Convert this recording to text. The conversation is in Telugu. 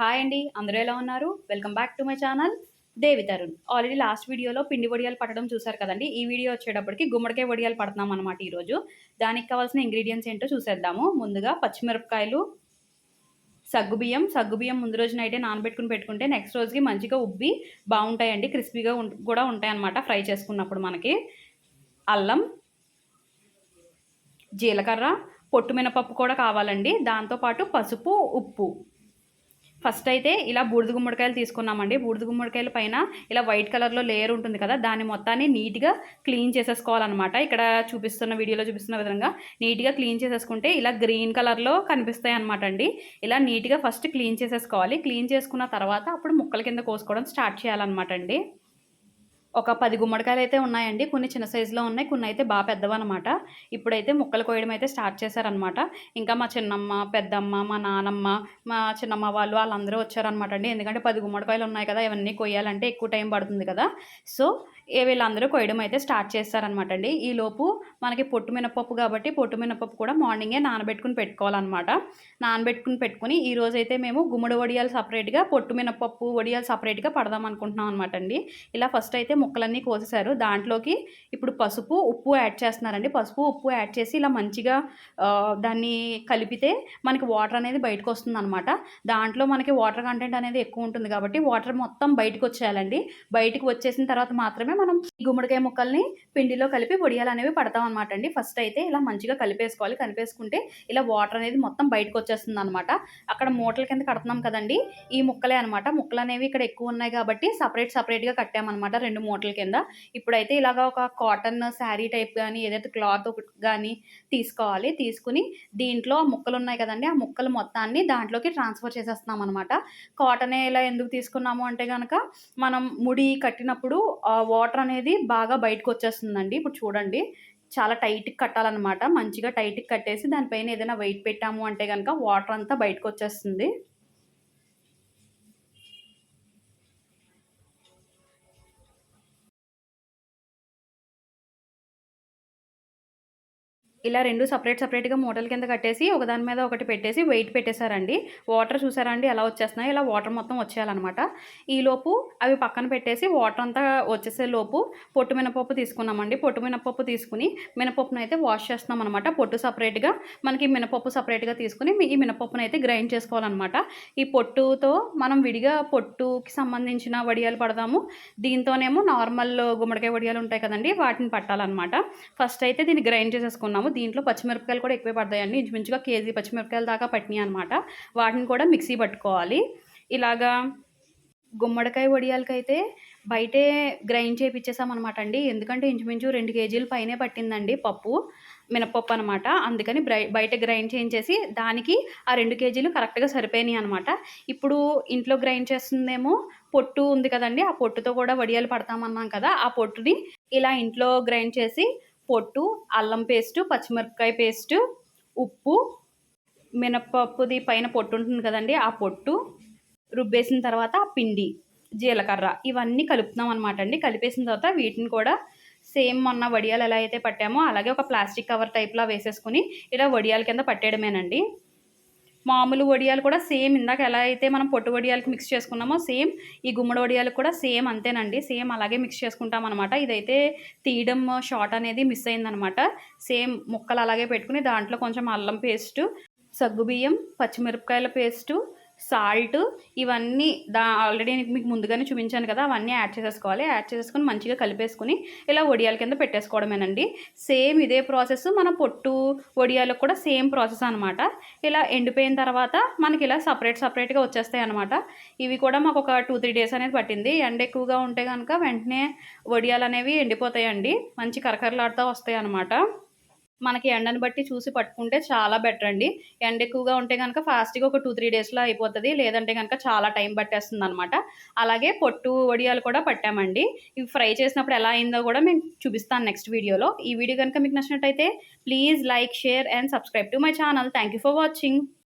హాయ్ అండి అందరూ ఎలా ఉన్నారు? Welcome back to my channel Devi Tarun. Already last వీడియోలో పిండి వడియాలు పట్టడం చూసారు కదండి. ఈ వీడియో వచ్చేటప్పటికి గుమ్మడికాయ వడియాలు పడుతున్నాం అనమాట ఈరోజు. దానికి కావాల్సిన ఇంగ్రీడియంట్స్ ఏంటో చూసేద్దాము. ముందుగా పచ్చిమిరపకాయలు సగ్గుబియ్యం సగ్గుబియ్యం ముందు రోజు నైటే నానబెట్టుకుని పెట్టుకుంటే నెక్స్ట్ రోజుకి మంచిగా ఉబ్బి బాగుంటాయండి. క్రిస్పీగా కూడా ఉంటాయి అనమాట ఫ్రై చేసుకున్నప్పుడు మనకి. అల్లం జీలకర్ర పొట్టు మినపప్పు కూడా కావాలండి. దాంతోపాటు పసుపు ఉప్పు. ఫస్ట్ అయితే ఇలా బూడిద గుమ్మడికాయలు తీసుకున్నామండి. బూడిద గుమ్మడికాయల పైన ఇలా వైట్ కలర్లో లేయర్ ఉంటుంది కదా దాని మొత్తాన్ని నీట్గా క్లీన్ చేసేసుకోవాలన్నమాట. ఇక్కడ చూపిస్తున్న వీడియోలో చూపిస్తున్న విధంగా నీట్గా క్లీన్ చేసేసుకుంటే ఇలా గ్రీన్ కలర్లో కనిపిస్తాయి అనమాట అండి. ఇలా నీట్గా ఫస్ట్ క్లీన్ చేసేసుకోవాలి. క్లీన్ చేసుకున్న తర్వాత అప్పుడు ముక్కల కింద కోసుకోవడం స్టార్ట్ చేయాలన్నమాట అండి. ఒక పది గుమ్మడికాయలు అయితే ఉన్నాయండి. కొన్ని చిన్న సైజులో ఉన్నాయి. కొన్ని అయితే బాగా పెద్దవన్నమాట. ఇప్పుడైతే ముక్కలు కోయడం అయితే స్టార్ట్ చేశారనమాట ఇంకా మా చిన్నమ్మ పెద్దమ్మ మా నానమ్మ మా చిన్నమ్మ వాళ్ళు వాళ్ళందరూ వచ్చారనమాట అండి. ఎందుకంటే పది గుమ్మడికాయలు ఉన్నాయి కదా ఇవన్నీ కొయ్యాలంటే ఎక్కువ టైం పడుతుంది కదా. సో వీళ్ళందరూ కొయ్యడం అయితే స్టార్ట్ చేస్తారనమాట అండి. ఈలోపు మనకి పొట్టు మినపప్పు కాబట్టి పొట్టు మినపప్పు కూడా మార్నింగే నానబెట్టుకుని పెట్టుకోవాలన్నమాట. నానబెట్టుకుని పెట్టుకుని ఈ రోజు అయితే మేము గుమ్మడి వడియాలు సపరేట్గా పొట్టు మినపప్పు వడియాలు సపరేట్గా పడదాం అనుకుంటున్నాం అనమాట అండి. ఇలా ఫస్ట్ అయితే ముక్కలన్నీ కోసేసారు దాంట్లోకి ఇప్పుడు పసుపు ఉప్పు యాడ్ చేస్తున్నారండి. పసుపు ఉప్పు యాడ్ చేసి ఇలా మంచిగా దాన్ని కలిపితే మనకి వాటర్ అనేది బయటకు వస్తుంది అనమాట దాంట్లో మనకి వాటర్ కంటెంట్ అనేది ఎక్కువ ఉంటుంది కాబట్టి వాటర్ మొత్తం బయటకు వచ్చేయాలండి. బయటకు వచ్చేసిన తర్వాత మాత్రమే మనం గుమ్మడికాయ ముక్కల్ని పిండిలో కలిపి వడియాలు అనేవి పడతాం అనమాట అండి. ఫస్ట్ అయితే ఇలా మంచిగా కలిపేసుకోవాలి. కలిపేసుకుంటే ఇలా వాటర్ అనేది మొత్తం బయటకు వచ్చేస్తుంది అనమాట అక్కడ మూటల కింద కడుతున్నాం కదండి. ఈ ముక్కలే అనమాట ముక్కలు అనేవి ఇక్కడ ఎక్కువ ఉన్నాయి కాబట్టి సపరేట్ సపరేట్గా కట్టామన్నమాట. రెండు మూటల కింద. ఇప్పుడైతే ఇలాగ ఒక కాటన్ శారీ టైప్ కానీ ఏదైతే క్లాత్ కానీ తీసుకోవాలి. తీసుకుని దీంట్లో ముక్కలు ఉన్నాయి కదండి ఆ ముక్కలు మొత్తాన్ని దాంట్లోకి ట్రాన్స్ఫర్ చేసేస్తున్నాం అనమాట కాటన్ ఇలా ఎందుకు తీసుకున్నాము అంటే కనుక మనం ముడి కట్టినప్పుడు వాటర్ వాటర్ అనేది బాగా బయటకు వచ్చేస్తుందండి. ఇప్పుడు చూడండి చాలా టైట్కి కట్టాలన్నమాట. మంచిగా టైట్కి కట్టేసి దానిపైన ఏదైనా వెయిట్ పెట్టాము అంటే కనుక వాటర్ అంతా బయటకు వచ్చేస్తుంది. ఇలా రెండు సపరేట్ సపరేట్గా మూటల కింద కట్టేసి ఒకదాని మీద ఒకటి పెట్టేసి వెయిట్ పెట్టేశారండి. వాటర్ చూసారా అండి? ఎలా వచ్చేస్తున్నాయి? ఇలా వాటర్ మొత్తం వచ్చేయాలన్నమాట. ఈలోపు అవి పక్కన పెట్టేసి వాటర్ అంతా వచ్చేసే లోపు పొట్టు మినపప్పు తీసుకున్నామండి. పొట్టు మినపప్పు తీసుకుని మినపప్పును అయితే వాష్ చేస్తున్నాం అనమాట పొట్టు సపరేట్గా మనకి మినపప్పు సపరేట్గా తీసుకుని ఈ మినపప్పును అయితే గ్రైండ్ చేసుకోవాలన్నమాట. ఈ పొట్టుతో మనం విడిగా పొట్టుకి సంబంధించిన వడియాలు పడదాము దీంతోనేమో నార్మల్ గుమ్మడికాయ వడియాలు ఉంటాయి కదండి వాటిని పట్టాలన్నమాట. ఫస్ట్ అయితే దీన్ని గ్రైండ్ చేసేసుకున్నాము. దీంట్లో పచ్చిమిరపకాయలు కూడా ఎక్కువే పడతాయండి. ఇంచుమించుగా కేజీ పచ్చిమిరపకాయల దాకా పట్టినాయి అనమాట వాటిని కూడా మిక్సీ పట్టుకోవాలి. ఇలాగా గుమ్మడికాయ వడియాలకైతే బయటే గ్రైండ్ చేయించేసామన్నమాట అండి ఎందుకంటే ఇంచుమించు రెండు కేజీలు పైనే పట్టిందండి పప్పు మినపప్పు అనమాట అందుకని బయట గ్రైండ్ చేయించేసి దానికి ఆ రెండు కేజీలు కరెక్ట్గా సరిపోయినాయి అనమాట ఇప్పుడు ఇంట్లో గ్రైండ్ చేస్తుందేమో పొట్టు ఉంది కదండి. ఆ పొట్టుతో కూడా వడియాలు పడతామన్నాం కదా. ఆ పొట్టుని ఇలా ఇంట్లో గ్రైండ్ చేసి పొట్టు అల్లం పేస్టు పచ్చిమిరపకాయ పేస్టు ఉప్పు మినపప్పుది పైన పొట్టు ఉంటుంది కదండి ఆ పొట్టు రుబ్బేసిన తర్వాత ఆ పిండి జీలకర్ర ఇవన్నీ కలుపుతున్నాం అనమాట అండి. కలిపేసిన తర్వాత వీటిని కూడా సేమ్ మొన్న వడియాలు ఎలా అయితే పట్టామో అలాగే ఒక ప్లాస్టిక్ కవర్ టైప్లో వేసేసుకుని ఇలా వడియాల కింద పట్టేయడమేనండి. మామూలు వడియాలు కూడా సేమ్ ఇందాక ఎలా అయితే మనం పొట్టు వడియాలకి మిక్స్ చేసుకున్నామో సేమ్ ఈ గుమ్మడి వడియాలకు కూడా సేమ్ అంతేనండి. సేమ్ అలాగే మిక్స్ చేసుకుంటాం అనమాట ఇదైతే తీయడం షార్ట్ అనేది మిస్ అయిందనమాట సేమ్ ముక్కలు అలాగే పెట్టుకుని దాంట్లో కొంచెం అల్లం పేస్టు సగ్గుబియ్యం పచ్చిమిరపకాయల పేస్టు సాల్ట్ ఇవన్నీ దా ఆల్రెడీ మీకు ముందుగానే చూపించాను కదా అవన్నీ యాడ్ చేసేసుకోవాలి. యాడ్ చేసేసుకొని మంచిగా కలిపేసుకుని ఇలా వడియాల కింద పెట్టేసుకోవడమేనండి. సేమ్ ఇదే ప్రాసెస్ మన పొట్టు వడియాలకు కూడా సేమ్ ప్రాసెస్ అనమాట ఇలా ఎండిపోయిన తర్వాత మనకి ఇలా సపరేట్ సపరేట్గా వచ్చేస్తాయి అనమాట ఇవి కూడా మాకు ఒక టూ త్రీ డేస్ అనేది పట్టింది. ఎండ ఎక్కువగా ఉంటే కనుక వెంటనే వడియాలు అనేవి ఎండిపోతాయండి. మంచి కరకరలాడుతూ వస్తాయి అనమాట మనకి ఎండను బట్టి చూసి పట్టుకుంటే చాలా బెటర్ అండి. ఎండ ఎక్కువగా ఉంటే కనుక ఫాస్ట్గా ఒక టూ త్రీ డేస్లో అయిపోతుంది. లేదంటే కనుక చాలా టైం పట్టేస్తుంది అనమాట అలాగే పొట్టు వడియాలు కూడా పట్టామండి. ఇవి ఫ్రై చేసినప్పుడు ఎలా అయిందో కూడా మేము చూపిస్తాను నెక్స్ట్ వీడియోలో. ఈ వీడియో కనుక మీకు నచ్చినట్టయితే please like share and subscribe to my channel thank you for watching